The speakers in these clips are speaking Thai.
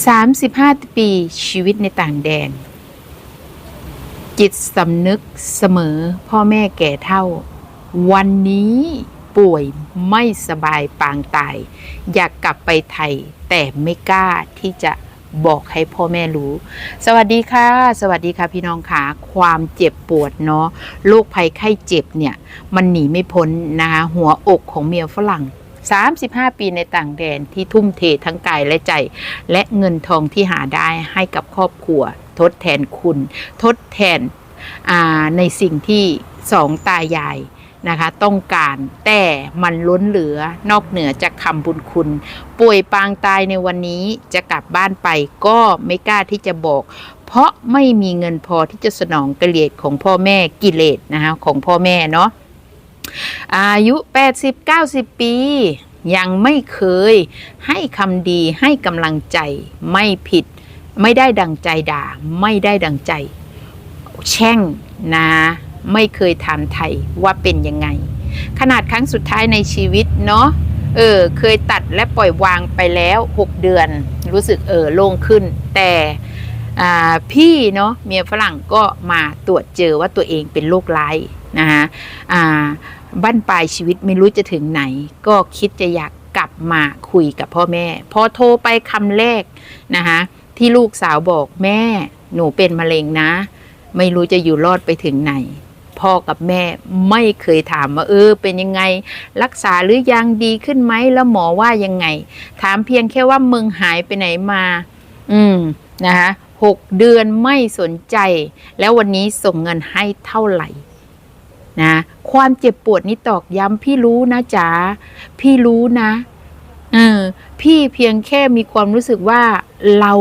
35 ปีชีวิตในต่างแดน จิตสำนึกเสมอพ่อแม่แก่เท่า วันนี้ป่วยไม่สบายปางตาย อยากกลับไปไทย แต่ไม่กล้าที่จะบอกให้พ่อแม่รู้ สวัสดีค่ะ สวัสดีค่ะพี่น้องค่ะ ความเจ็บปวดเนาะโรคภัยไข้เจ็บเนี่ย มันหนีไม่พ้นนะคะหัวอกของเมียฝรั่ง 35 ปีในต่างแดนที่ทุ่มเททั้งกายและใจ และเงินทองที่หาได้ให้กับครอบครัว ทดแทนคุณ ทดแทนในสิ่งที่สองตายายนะคะต้องการแต่มันล้นเหลือนอกเหนือจากคำบุญคุณ ป่วยปางตายในวันนี้จะกลับบ้านไปก็ไม่กล้าที่จะบอก เพราะไม่มีเงินพอที่จะสนองกระเลียดของพ่อแม่กิเลสนะคะของพ่อแม่เนาะ อายุ 80 90 ปี ยังไม่เคยให้คำดีให้กำลังใจไม่ผิด ไม่ได้ดังใจด่า ไม่ได้ดังใจ แช่งนะ ไม่เคยถามไทยว่าเป็นยังไง ขนาดครั้งสุดท้ายในชีวิตเนาะเออเคยตัดและปล่อยวางไปแล้ว 6 เดือน รู้สึกเออโล่งขึ้น แต่พี่เนาะเมียฝรั่งก็มาตรวจเจอว่าตัวเองเป็นโรคร้าย นะคะอ่าบั้นปลายชีวิตไม่รู้จะถึงไหน ก็คิดจะอยากกลับมาคุยกับพ่อแม่ พอโทรไปคำแรกนะคะที่ลูกสาวบอกแม่หนูเป็นมะเร็งนะ ไม่รู้จะอยู่รอดไปถึงไหน พ่อกับแม่ไม่เคยถามว่าเออ เป็นยังไง รักษาหรือยังดีขึ้นไหมแล้วหมอว่ายังไง ถามเพียงแค่ว่ามึงหายไปไหนมา อืมนะคะหกเดือนไม่สนใจ แล้ววันนี้ส่งเงินให้เท่าไหร่ นะ ความเจ็บปวดนี้ตอกย้ำพี่รู้นะจ๋าพี่รู้นะเออพี่เพียงแค่มีความรู้สึกว่าเรา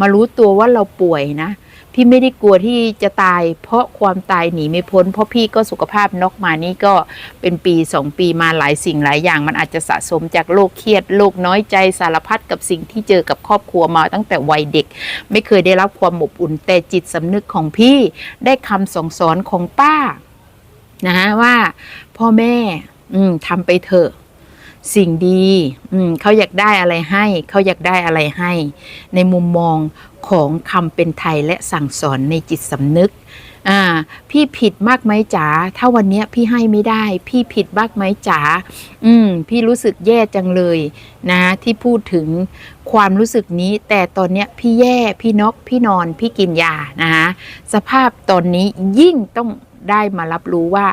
มารู้ตัวว่าเราป่วยนะ พี่ไม่ได้กลัวที่จะตาย เพราะความตายหนีไม่พ้น เพราะพี่ก็สุขภาพนอกมานี่ก็เป็นปีสองปีมาหลายสิ่งหลายอย่าง มันอาจจะสะสมจากโรคเครียดโรคน้อยใจสารพัดกับสิ่งที่เจอกับครอบครัวมาตั้งแต่วัยเด็ก ไม่เคยได้รับความอบอุ่นแต่จิตสำนึกของพี่ได้คำสองสอนของป้า นะฮะว่าพ่อแม่ อืมทำไปเถอะสิ่งดี อืมเขาอยากได้อะไรให้ เขาอยากได้อะไรให้ ในมุมมองของคำเป็นไทยและสั่งสอนในจิตสำนึก อ่า พี่ผิดมากไหมจ๋า ถ้าวันเนี้ยพี่ให้ไม่ได้ พี่ผิดมากไหมจ๋า อืม พี่รู้สึกแย่จังเลยนะ ที่พูดถึงความรู้สึกนี้ แต่ตอนเนี้ยพี่แย่ พี่นก พี่นอน พี่กินยานะคะสภาพตอนนี้ยิ่งต้อง ได้มารับรู้ว่า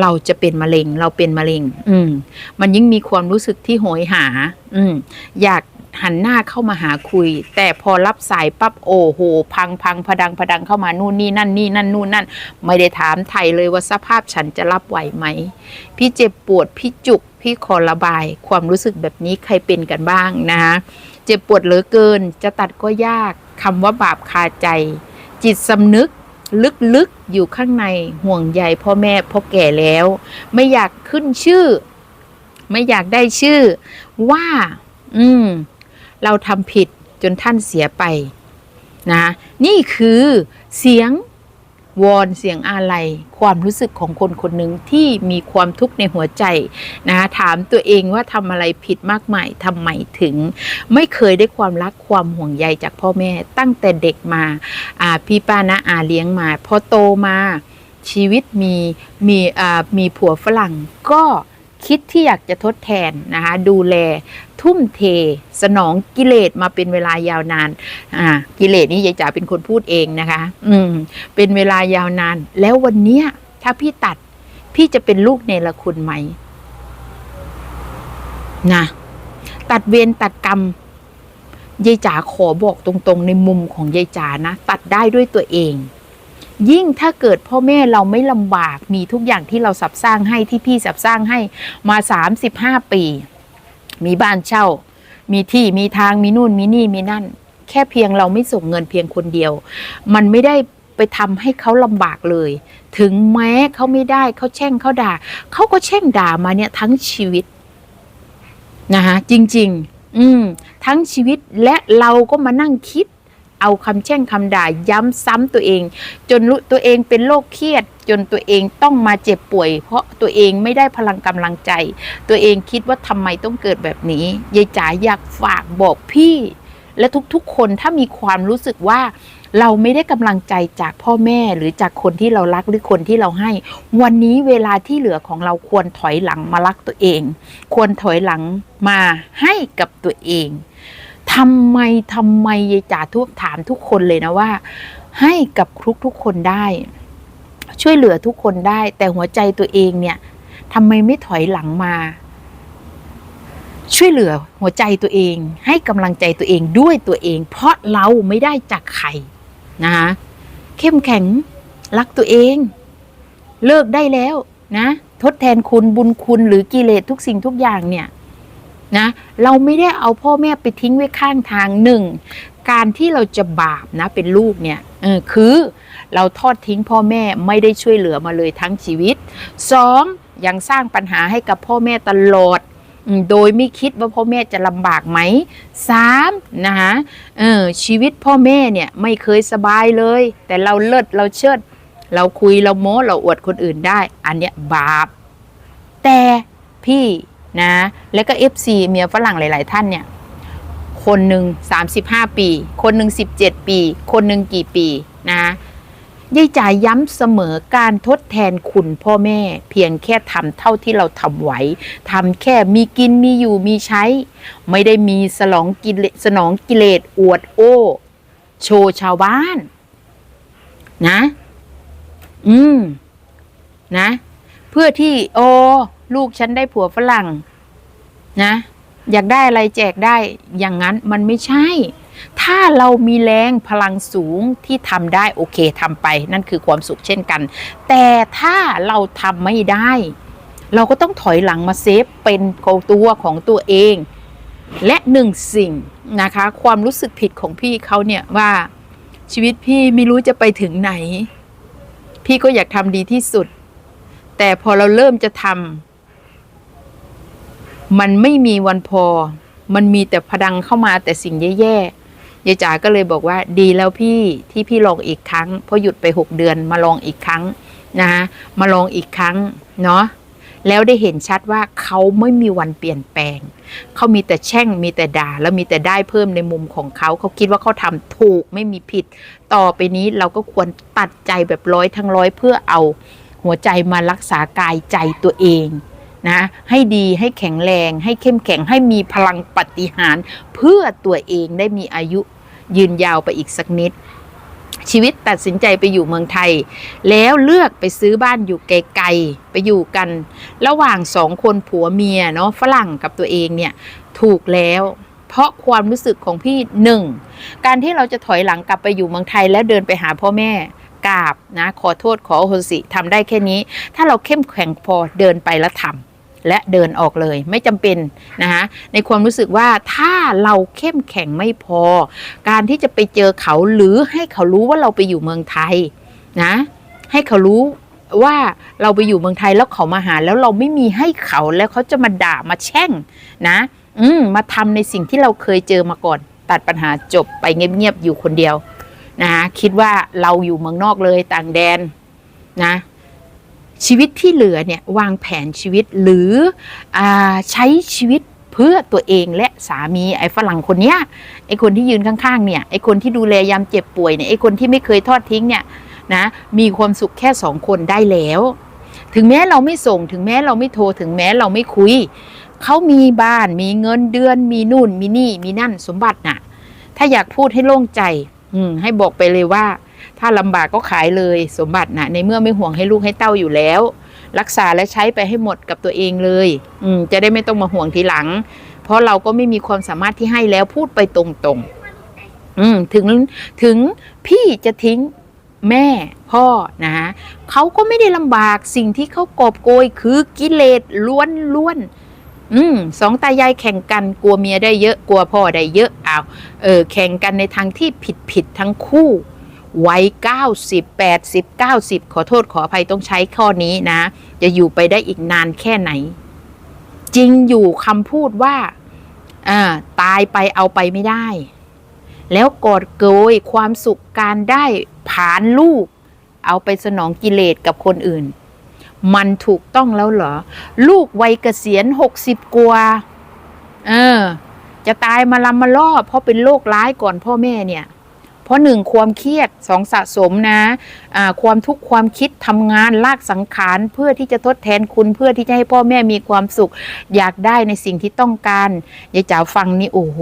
เราจะเป็นมะเร็ง เราเป็นมะเร็ง อืม มันยิ่งมีความรู้สึกที่โหยหา อืม อยากหันหน้าเข้ามาหาคุย แต่พอรับสายปั๊บโอ้โห พังพังพดังพดังเข้ามานู่นนี่นั่นนี่นั่นนู่นนั่น ไม่ได้ถามไทยเลยว่าสภาพฉันจะรับไหวไหม พี่เจ็บปวด พี่จุก พี่ขอระบาย ความรู้สึกแบบนี้ใครเป็นกันบ้างนะคะเจ็บปวดเหลือเกิน จะตัดก็ยากคำว่าบาปคาใจ จิตสำนึก ลึกๆอยู่ข้างในห่วงใยพ่อแม่พ่อแก่แล้ว ไม่อยากขึ้นชื่อ ไม่อยากได้ชื่อ ว่า อืม เราทำผิดจนท่านเสียไป นะ นี่คือเสียง วอนเสียงอาลัยความรู้สึกของคนคนหนึ่งที่มีความทุกข์ในหัวใจนะคะถามตัวเองว่าทำอะไรผิดมากมายทำไมถึง ไม่เคยได้ความรักความห่วงใยจากพ่อแม่ ตั้งแต่เด็กมาอ่าพี่ป้านะอาเลี้ยงมาพอโตมาชีวิตมีมีอ่ามีผัวฝรั่งก็ คิดที่อยากจะทดแทนนะคะดูแลทุ่มเท สนองกิเลสมาเป็นเวลายาวนานอ่ากิเลสนี่ยายจ๋าเป็นคนพูดเองนะคะ อืมเป็นเวลายาวนาน แล้ววันเนี้ยถ้าพี่ตัดพี่จะเป็นลูกเนรคุณไหมนะตัดเวรตัดกรรมยายจ๋าขอบอกตรงๆ ในมุมของยายจ๋านะ ตัดได้ด้วยตัวเอง ยิ่งถ้าเกิดพ่อแม่เราไม่ลำบากมีทุกอย่างที่เราสับสร้างให้ที่พี่สับสร้างให้มาสามสิบห้าปี มีบ้านเช่า มีที่มีทางมีนู่นมีนี่มีนั่น แค่เพียงเราไม่ส่งเงินเพียงคนเดียว มันไม่ได้ไปทำให้เขาลำบากเลย ถึงแม้เขาไม่ได้เขาแช่งเขาด่าเขาก็แช่งด่ามาเนี่ยทั้งชีวิตนะคะจริง ๆ อืมทั้งชีวิตและเราก็มานั่งคิด เอาคำแช่งคำด่าย้ำซ้ำตัวเอง จนรู้ตัวเองเป็นโรคเครียด จนตัวเองต้องมาเจ็บป่วย เพราะตัวเองไม่ได้พลังกำลังใจ ตัวเองคิดว่าทำไมต้องเกิดแบบนี้ยายจ๋าอยากฝากบอกพี่ และทุกๆ คนถ้ามีความรู้สึกว่าเราไม่ได้กำลังใจจากพ่อแม่หรือจากคนที่เรารักหรือคนที่เราให้ วันนี้เวลาที่เหลือของเราควรถอยหลังมารักตัวเอง ควรถอยหลังมาให้กับตัวเอง ทำไมทำไมยายจ๋าทุกถามทุกคนเลยนะว่า ให้กับทุกทุกคนได้ ช่วยเหลือทุกคนได้ แต่หัวใจตัวเองเนี่ยทำไมไม่ถอยหลังมา ช่วยเหลือหัวใจตัวเอง ให้กำลังใจตัวเองด้วยตัวเอง เพราะเราไม่ได้จากใครนะคะเข้มแข็งรักตัวเอง เลิกได้แล้วนะ ทดแทนคุณบุญคุณหรือกิเลสทุกสิ่งทุกอย่างเนี่ย นะเราไม่ได้เอาพ่อแม่ไปทิ้งไว้ข้างทางหนึ่งการที่เราจะบาปนะเป็นลูกเนี่ยออคือเราทอดทิ้งพ่อแม่ไม่ได้ช่วยเหลือมาเลยทั้งชีวิตสองยังสร้างปัญหาให้กับพ่อแม่ตลอดโดยไม่คิดว่าพ่อแม่จะลำบากไหมสามนะคะเออชีวิตพ่อแม่เนี่ยไม่เคยสบายเลย แต่เราเลิศเราเชิด เราคุยเราโม้เราอวดคนอื่นได้ อันเนี้ยบาป แต่พี่ นะแล้วก็ FC เมียฝรั่งหลาย ๆ ท่านเนี่ย คนหนึ่ง35 ปี คนหนึ่ง17 ปี คนหนึ่งกี่ปีนะยายจ๋าย้ำเสมอการทดแทนคุณพ่อแม่ เพียงแค่ทำเท่าที่เราทำไหวทำแค่มีกินมีอยู่มีใช้ ไม่ได้มีสลองกิเลสนองกิเลสอวดโอ้ โชว์ชาวบ้าน นะ อืม นะ เพื่อที่โอ ลูกฉันได้ผัวฝรั่ง นะ อยากได้อะไรแจกได้อย่างนั้นมันไม่ใช่ ถ้าเรามีแรงพลังสูงที่ทำได้โอเคทำไป นั่นคือความสุขเช่นกัน แต่ถ้าเราทำไม่ได้ เราก็ต้องถอยหลังมาเซฟเป็นตัวของตัวเอง และหนึ่งสิ่งนะคะ ความรู้สึกผิดของพี่เขาเนี่ยว่าชีวิตพี่ไม่รู้จะไปถึงไหน พี่ก็อยากทำดีที่สุด แต่พอเราเริ่มจะทำ มันไม่มีวันพอ มันมีแต่พดังเข้ามาแต่สิ่งแย่ๆยายจ๋าก็เลยบอกว่าดีแล้วพี่ที่พี่ลองอีกครั้งเพราะหยุดไปหกเดือนมาลองอีกครั้งนะมาลองอีกครั้งเนาะแล้วได้เห็นชัดว่าเขาไม่มีวันเปลี่ยนแปลง เขามีแต่แช่งมีแต่ด่า แล้วมีแต่ได้เพิ่มในมุมของเขา เขาคิดว่าเขาทำถูกไม่มีผิด ต่อไปนี้เราก็ควรตัดใจแบบร้อยทั้งร้อยเพื่อเอาหัวใจมารักษากายใจตัวเอง นะให้ดีให้แข็งแรง ให้เข้มแข็งให้มีพลังปฏิหารเพื่อตัวเองได้มีอายุยืนยาวไปอีกสักนิด ชีวิตตัดสินใจไปอยู่เมืองไทย แล้วเลือกไปซื้อบ้านอยู่ไกลๆไปอยู่กัน ระหว่างสองคนผัวเมียเนาะฝรั่งกับตัวเองเนี่ยถูกแล้วเพราะความรู้สึกของพี่หนึ่งการที่เราจะถอยหลังกลับไปอยู่เมืองไทยแล้วเดินไปหาพ่อแม่กราบนะขอโทษขอโอโหสิทำได้แค่นี้ ถ้าเราเข้มแข็งพอเดินไปแล้วทำ และเดินออกเลยไม่จำเป็นนะคะในความรู้สึกว่าถ้าเราเข้มแข็งไม่พอ การที่จะไปเจอเขาหรือให้เขารู้ว่าเราไปอยู่เมืองไทยนะ ให้เขารู้ว่าเราไปอยู่เมืองไทยแล้วเขามาหา แล้วเราไม่มีให้เขาแล้วเขาจะมาด่ามาแช่งนะ อืมมาทำในสิ่งที่เราเคยเจอมาก่อน ตัดปัญหาจบไปเงียบๆอยู่คนเดียวนะคะคิดว่าเราอยู่เมืองนอกเลยต่างแดนนะ ชีวิตที่เหลือเนี่ยวางแผนชีวิตหรืออใช้ชีวิตเพื่อตัวเองและสามีไอ้ฝรั่งคนเนี้ยไอ้คนที่ยืนข้างๆเนี่ยไอ้คนที่ดูแลยามเจ็บป่วยเนี่ยไอ้คนที่ไม่เคยทอดทิ้งเนี่ยนะมีความสุขแค่สองคนได้แล้ว ถึงแม้เราไม่ส่งถึงแม้เราไม่โทรถึงแม้เราไม่คุยเขามีบ้านมีเงินเดือน มีนู่นมีนี่มีนั่นสมบัติน่ะ ถ้าอยากพูดให้โล่งใจ อืให้บอกไปเลยว่า ถ้าลำบากก็ขายเลยสมบัตินะในเมื่อไม่ห่วงให้ลูกให้เต้าอยู่แล้ว รักษาและใช้ไปให้หมดกับตัวเองเลย อืมจะได้ไม่ต้องมาห่วงทีหลัง เพราะเราก็ไม่มีความสามารถที่ให้แล้วพูดไปตรงๆ อืมถึงถึงพี่จะทิ้งแม่พ่อนะฮะเขาก็ไม่ได้ลำบากสิ่งที่เขากอบโกยคือกิเลสล้วนๆอืมสองตายายแข่งกันกลัวเมียได้เยอะกลัวพ่อได้เยอะอ้าวเออแข่งกันในทางที่ผิดผิดทั้งคู่ วัย90 80 90 ขอโทษขออภัยต้องใช้ข้อนี้นะ จะอยู่ไปได้อีกนานแค่ไหน จริงอยู่คำพูดว่าตายไปเอาไปไม่ได้ แล้วกอดเกยความสุขการได้ผานลูก เอาไปสนองกิเลสกับคนอื่น มันถูกต้องแล้วเหรอ ลูกวัยเกษียณ60กว่าเออ จะตายมาลำมาล่อเพราะเป็นโรคร้ายก่อนพ่อแม่เนี่ย เพราะหนึ่งความเครียดสองสะสมนะอ่าความทุกข์ความคิดทำงานลากสังขารเพื่อที่จะทดแทนคุณเพื่อที่จะให้พ่อแม่มีความสุข อยากได้ในสิ่งที่ต้องการยายจ๋าฟังนี่โอ้โห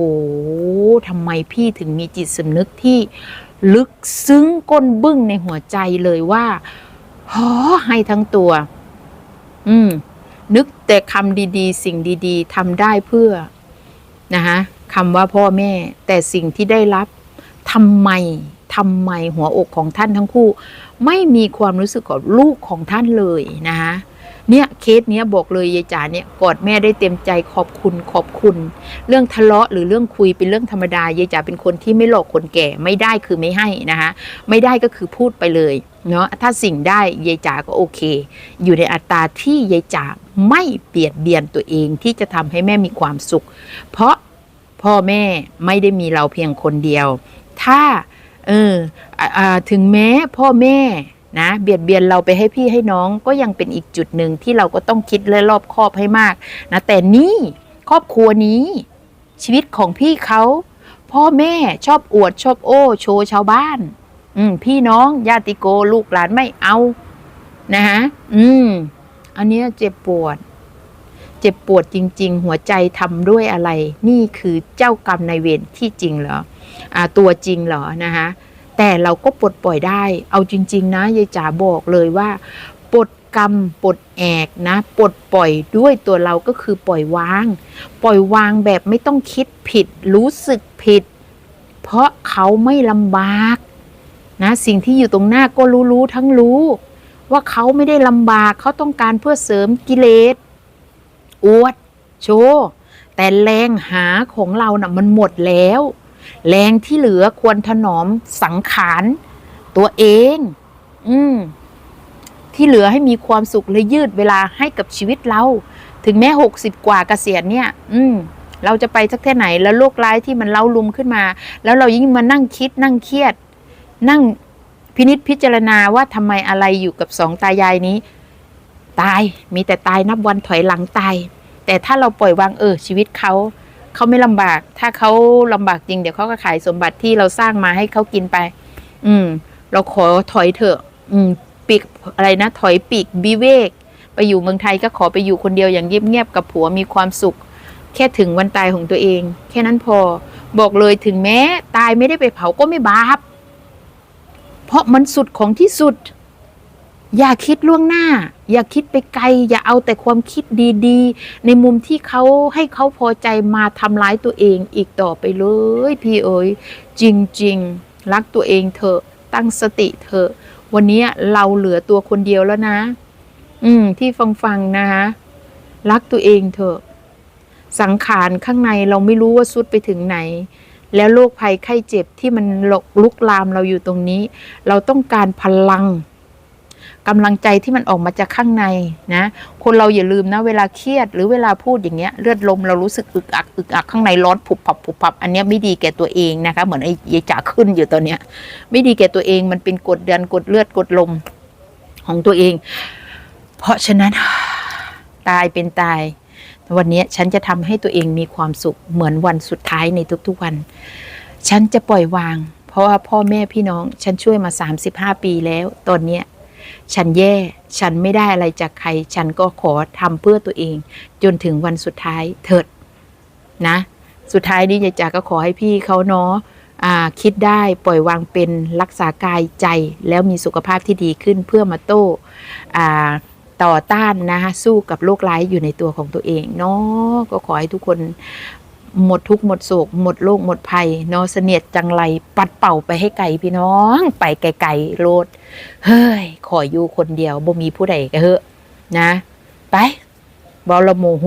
ทำไมพี่ถึงมีจิตสำนึกที่ลึกซึ้งก้นบึ้งในหัวใจเลยว่าหอให้ทั้งตัว อืม นึกแต่คำดีๆ สิ่งดี ๆทำได้เพื่อ นะคะคำว่าพ่อแม่ แต่สิ่งที่ได้รับ ทำไมทำไมหัวอกของท่านทั้งคู่ ไม่มีความรู้สึกกับลูกของท่านเลยนะคะเนี่ยเคสเนี้ยบอกเลยยายจ๋าเนี่ยกอดแม่ได้เต็มใจขอบคุณขอบคุณ เรื่องทะเลาะหรือเรื่องคุยเป็นเรื่องธรรมดายายจ๋าเป็นคนที่ไม่หลอกคนแก่ไม่ได้คือไม่ให้นะคะไม่ได้ก็คือพูดไปเลยเนาะถ้าสิ่งได้ยายจ๋าก็โอเค อยู่ในอัตราที่ยายจ๋าไม่เบียดเบียนตัวเองที่จะทำให้แม่มีความสุข เพราะพ่อแม่ไม่ได้มีเราเพียงคนเดียว ถ้าเออถึงแม้พ่อแม่นะเบียดเบียนเราไปให้พี่ให้น้องก็ยังเป็นอีกจุดหนึ่งที่เราก็ต้องคิดและรอบคอบให้มากนะแต่นี่ครอบครัวนี้ ชีวิตของพี่เขาพ่อแม่ชอบอวดชอบโอ้โชว์ชาวบ้าน อืมพี่น้องญาติโกลูกหลานไม่เอานะฮะอืม อันนี้เจ็บปวด เจ็บปวดจริง ๆ หัวใจทำด้วยอะไร นี่คือเจ้ากรรมนายเวรที่จริงเหรอ ตัวจริงเหรอนะคะแต่เราก็ปลดปล่อยได้ เอาจริง ๆ นะยายจ๋าบอกเลยว่าปลดกรรมปลดแอกนะปลดปล่อยด้วยตัวเราก็คือปล่อยวาง ปล่อยวางแบบไม่ต้องคิดผิด รู้สึกผิด เพราะเขาไม่ลำบากนะสิ่งที่อยู่ตรงหน้าก็รู้รู้ทั้งรู้ ว่าเขาไม่ได้ลำบากเขาต้องการเพื่อเสริมกิเลสอวดโชว์แต่แรงหาของเรานะ่ะมันหมดแล้ว แรงที่เหลือควรถนอมสังขารตัวเอง อืม ที่เหลือให้มีความสุขและยืดเวลาให้กับชีวิตเรา ถึงแม้หกสิบกว่าเกษียณเนี่ย อืม เราจะไปสักแค่ไหนแล้วโรคร้ายที่มันเล่าลุมขึ้นมา แล้วเรายิ่งมานั่งคิดนั่งเครียด นั่งพินิษพิจารณาว่าทำไมอะไรอยู่กับสองตายายนี้ ตายมีแต่ตายนับวันถอยหลังตาย แต่ถ้าเราปล่อยวางเออชีวิตเขา เขาไม่ลำบาก ถ้าเขาลำบากจริงเดี๋ยวเขาก็ขายสมบัติที่เราสร้างมาให้เขากินไป อืม เราขอถอยเถอะ อืม ปีกอะไรนะ ถอยปีกบิเวก ไปอยู่เมืองไทยก็ขอไปอยู่คนเดียวอย่างเงียบๆกับผัวมีความสุข แค่ถึงวันตายของตัวเอง แค่นั้นพอ บอกเลยถึงแม้ ตายไม่ได้ไปเผาก็ไม่บาป เพราะมันสุดของที่สุด อย่าคิดล่วงหน้า อย่าคิดไปไกล อย่าเอาแต่ความคิดดีๆ ในมุมที่เขาให้เขาพอใจมาทำร้ายตัวเองอีกต่อไปเลย พี่เอ๋ยจริงๆ รักตัวเองเถอะตั้งสติเถอะ วันนี้เราเหลือตัวคนเดียวแล้วนะ อืม ที่ฟังฟังนะคะรักตัวเองเถอะ สังขารข้างในเราไม่รู้ว่าสุดไปถึงไหน แล้วโรคภัยไข้เจ็บที่มันลุกลามเราอยู่ตรงนี้ เราต้องการพลัง กำลังใจที่มันออกมาจากข้างในนะ คนเราอย่าลืมนะ เวลาเครียดหรือเวลาพูดอย่างเงี้ยเลือดลมเรารู้สึกอึกอักอึกอักข้างในร้อนผุบผับผุบผับอันนี้ไม่ดีแก่ตัวเองนะคะ เหมือนไอ้ยายจ๋าขึ้นอยู่ตอนเนี้ย ไม่ดีแก่ตัวเองมันเป็นกดดันกดเลือดกดลมของตัวเอง เพราะฉะนั้นตายเป็นตาย วันนี้ฉันจะทำให้ตัวเองมีความสุขเหมือนวันสุดท้ายในทุกๆวัน ฉันจะปล่อยวาง เพราะว่าพ่อแม่พี่น้อง ฉันช่วยมา 35 ปีแล้ว ตอนเนี้ย ฉันแย่ ฉันไม่ได้อะไรจากใคร ฉันก็ขอทำเพื่อตัวเอง จนถึงวันสุดท้ายเถิดนะ สุดท้ายนี้ยายจ๋าก็ขอให้พี่เขาเนาะอ่าคิดได้ปล่อยวางเป็นรักษากายใจแล้วมีสุขภาพที่ดีขึ้นเพื่อมาโต้ต่อต้านนะคะสู้กับโรคร้ายอยู่ในตัวของตัวเองเนาะก็ขอให้ทุกคน หมดทุกข์หมดโศก หมดโรคหมดภัยเนาะเสนียดจังไรปัดเป่าไปให้ไกลพี่น้อง ไปไกลๆโลด เฮ้ย ขออยู่คนเดียวบ่มีผู้ใดก็เหอะนะ ไปบอลโมโห